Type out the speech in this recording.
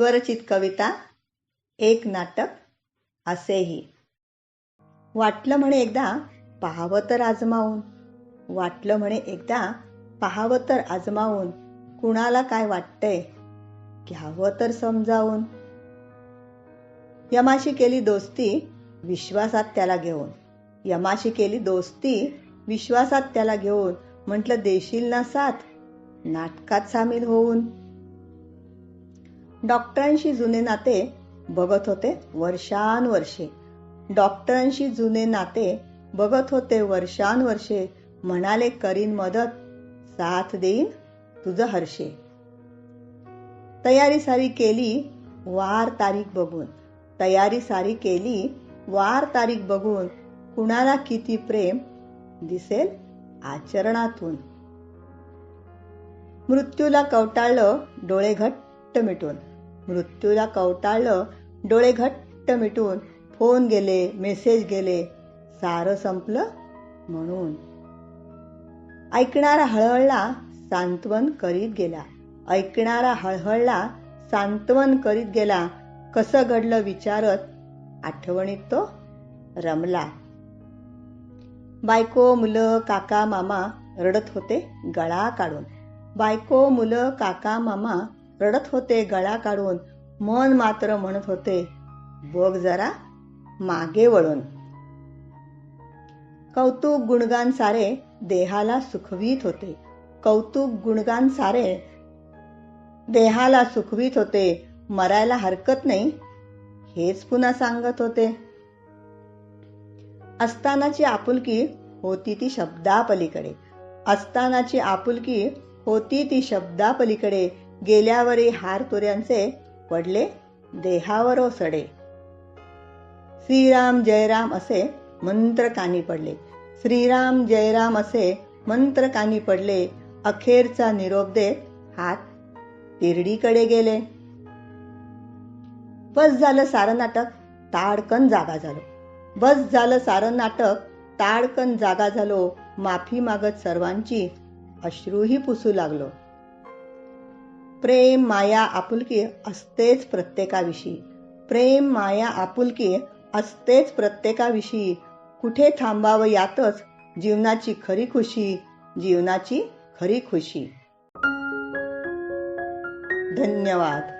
स्वरचित कविता एक नाटक असेही. वाटलं म्हणे एकदा पाहावं तर आजमावून. वाटलं म्हणे एकदा पाहावं तर आजमावून. कुणाला काय वाटतंय? घ्यावं तर समजावून. यमाशी केली दोस्ती विश्वासात त्याला घेऊन. यमाशी केली दोस्ती विश्वासात त्याला घेऊन. म्हटलं देशील ना साथ? नाटकात सामील होऊन. डॉक्टरांशी जुने नाते बघत होते वर्षानुवर्षे. डॉक्टरांशी जुने नाते बघत होते वर्षानुवर्षे. म्हणाले करीन मदत साथ देईन तुझं हर्षे. तयारी सारी केली वार तारीख बघून. तयारी सारी केली वार तारीख बघून. कुणाला किती प्रेम दिसेल आचरणातून. मृत्यूला कवटाळलं डोळे घट्ट मिटून. मृत्यूला कवटाळलं डोळे घट्ट मिटून फोन गेले मेसेज गेले सारं संपलं म्हणून. ऐकणारा हळहळला सांत्वन करीत गेला. ऐकणारा हळहळला सांत्वन करीत गेला. कसं घडलं विचारत आठवणीत तो रमला. बायको मुलं काका मामा रडत होते गळा काढून. बायको मुलं काका मामा रडत होते गळा काढून. मन मात्र म्हणत होते बघ जरा मागे वळून. कौतुक गुणगान सारे देहाला सुखवीत होते. कौतुक गुणगान सारे देहाला सुखवीत होते. मरायला हरकत नाही हेच पुन्हा सांगत होते. असतानाची आपुलकी होती ती शब्दापलीकडे. असतानाची आपुलकी होती ती शब्दापलीकडे. गेल्यावरी हार तुऱ्यांचे पडले देहावर ओसडे. श्रीराम जयराम असे मंत्र कानी पडले. श्रीराम जयराम असे मंत्र कानी पडले. अखेरचा निरोप देत हात तिरडीकडे गेले. बस झालं सारं नाटक ताडकन जागा झालो. बस झालं सारं नाटक ताडकन जागा झालो. माफी मागत सर्वांची अश्रूही पुसू लागलो. प्रेम माया आपुलकी असतेच प्रत्येकाविषयी. प्रेम माया आपुलकी असतेच प्रत्येकाविषयी. कुठे थांबावं यातच जीवनाची खरी खुशी जीवनाची खरी खुशी. धन्यवाद.